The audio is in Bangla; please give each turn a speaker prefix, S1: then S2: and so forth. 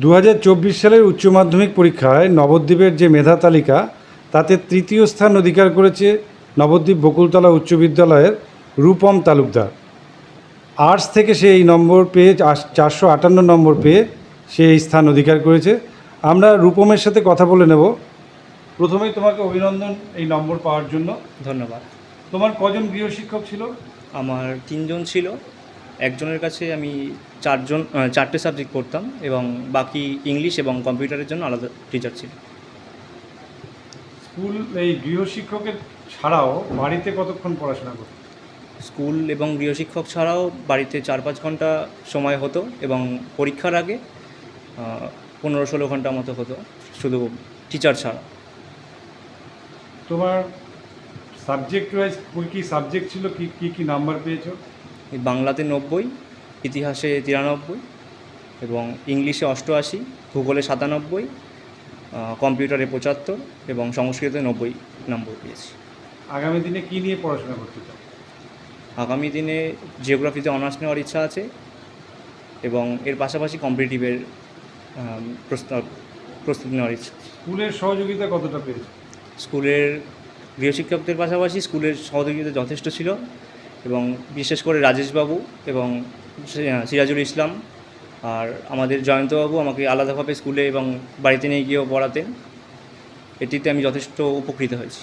S1: দু হাজার চব্বিশ সালের উচ্চ মাধ্যমিক পরীক্ষায় নবদ্বীপের যে মেধা তালিকা তাতে তৃতীয় স্থান অধিকার করেছে নবদ্বীপ বকুলতলা উচ্চ বিদ্যালয়ের রূপম তালুকদার। আর্টস থেকে সে এই নম্বর পেয়ে চারশো আটান্ন নম্বর পেয়ে সে এই স্থান অধিকার করেছে। আমরা রূপমের সাথে কথা বলে নেব। প্রথমেই তোমাকে অভিনন্দন এই নম্বর পাওয়ার জন্য।
S2: ধন্যবাদ।
S1: তোমার কজন গৃহশিক্ষক ছিল?
S2: আমার তিনজন ছিল। একজনের কাছে আমি চারজন চারটে সাবজেক্ট পড়তাম এবং বাকি ইংলিশ এবং কম্পিউটারের জন্য আলাদা টিচার ছিল।
S1: স্কুল এই গৃহশিক্ষকের ছাড়াও বাড়িতে কতক্ষণ পড়াশোনা করতে
S2: স্কুল এবং গৃহশিক্ষক ছাড়াও বাড়িতে চার পাঁচ ঘণ্টা সময় হতো এবং পরীক্ষার আগে পনেরো ষোলো ঘণ্টা মতো হতো শুধু টিচার ছাড়া।
S1: তোমার সাবজেক্ট ওয়াইজ কী সাবজেক্ট ছিল? কি কী কি নাম্বার পেয়েছ?
S2: বাংলাতে নব্বই ইতিহাসে তিরানব্বই এবং ইংলিশে অষ্টআশি ভূগোলে সাতানব্বই কম্পিউটারে পঁচাত্তর এবং সংস্কৃতে নব্বই নম্বর পেয়েছি।
S1: আগামী দিনে কি নিয়ে পড়াশোনা করতে চাও?
S2: আগামী দিনে জিওগ্রাফিতে অনার্স নেওয়ার ইচ্ছা আছে এবং এর পাশাপাশি কম্পিটিটিভের প্রস্তাব প্রস্তুতি নেওয়ার ইচ্ছা
S1: স্কুলের সহযোগিতা কতটা পেয়েছ?
S2: স্কুলের গৃহশিক্ষকদের পাশাপাশি স্কুলের সহযোগিতা যথেষ্ট ছিল। এবং বিশেষ করে রাজেশবাবু এবং সিরাজুল ইসলাম আর আমাদের জয়ন্তবাবু আমাকে আলাদাভাবে স্কুলে এবং বাড়িতে নিয়ে গিয়েও পড়াতেন। এটিতে আমি যথেষ্ট উপকৃত হয়েছি।